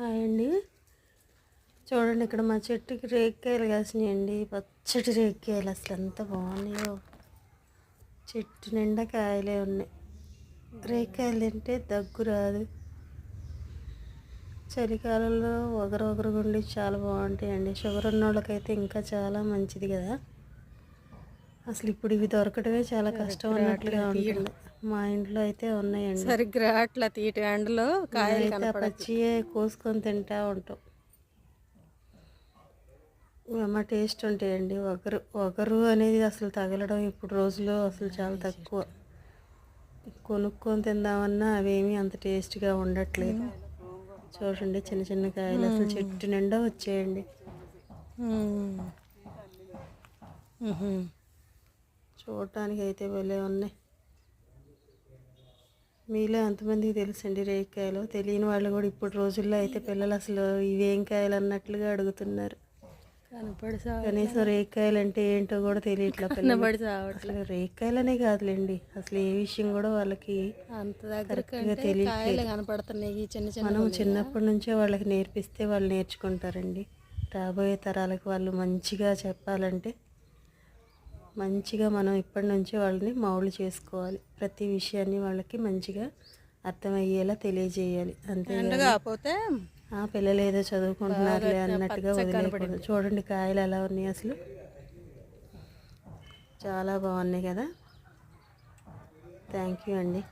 Hi అండి చూడండి ఇక్కడ మా చెట్టుకి రేక్కాయలు కాసినాయండి. పచ్చటి రేక్కాయలు అసలు ఎంత బాగున్నాయో. చెట్టు నిండా కాయలే ఉన్నాయి. రేక్కాయలు తింటే దగ్గు రాదు. చలికాలంలో ఒకరు ఒకరు గుండి చాలా బాగుంటాయండి. షుగర్ ఉన్న వాళ్ళకైతే ఇంకా చాలా మంచిది కదా. అసలు ఇప్పుడు ఇవి దొరకడమే చాలా కష్టం అన్నట్లుగా ఉంటుంది. మా ఇంట్లో అయితే ఉన్నాయండి. సరిగ్గా అట్లా తీటి ఎండలో కాయలు పచ్చియే కోసుకొని తింటా ఉంటాం. అమ్మ టేస్ట్ ఉంటాయండి. ఒకరు ఒకరు అనేది అసలు తగలడం ఇప్పుడు రోజుల్లో అసలు చాలా తక్కువ. కొనుక్కొని తిందామన్నా అవేమీ అంత టేస్ట్గా ఉండట్లేదు. చూడండి చిన్న చిన్న కాయలు అసలు చెట్టు నిండా వచ్చేయండి. చూడటానికి అయితే భలే ఉన్నాయి. మీలో ఎంతమందికి తెలుసండి రేగికాయలు? తెలియని వాళ్ళు కూడా ఇప్పుడు రోజుల్లో అయితే పిల్లలు అసలు ఇవేం కాయలు అన్నట్లుగా అడుగుతున్నారు. కనీసం రేగికాయలు అంటే ఏంటో కూడా తెలియట్లా అసలు రేగికాయలనే కాదులేండి. అసలు ఏ విషయం కూడా వాళ్ళకి అంత దగ్గర కరెక్ట్గా కంటే తెలియట్లేదు. కాయలు కనపడుతున్నాయి ఈ చిన్న చిన్న మనం చిన్నప్పటి నుంచే వాళ్ళకి నేర్పిస్తే వాళ్ళు నేర్చుకుంటారండి. రాబోయే తరాలకు వాళ్ళు మంచిగా చెప్పాలంటే మంచిగా మనం ఇప్పటి నుంచే వాళ్ళని మౌలు చేసుకోవాలి. ప్రతి విషయాన్ని వాళ్ళకి మంచిగా అర్థమయ్యేలా తెలియజేయాలి. అంతే ఆ పిల్లలు ఏదో చదువుకుంటున్నారులే అన్నట్టుగా వదిలేయకూడదు. చూడండి కాయలు ఎలా ఉన్నాయి అసలు. చాలా బాగున్నాయి కదా. థ్యాంక్ యూ అండి.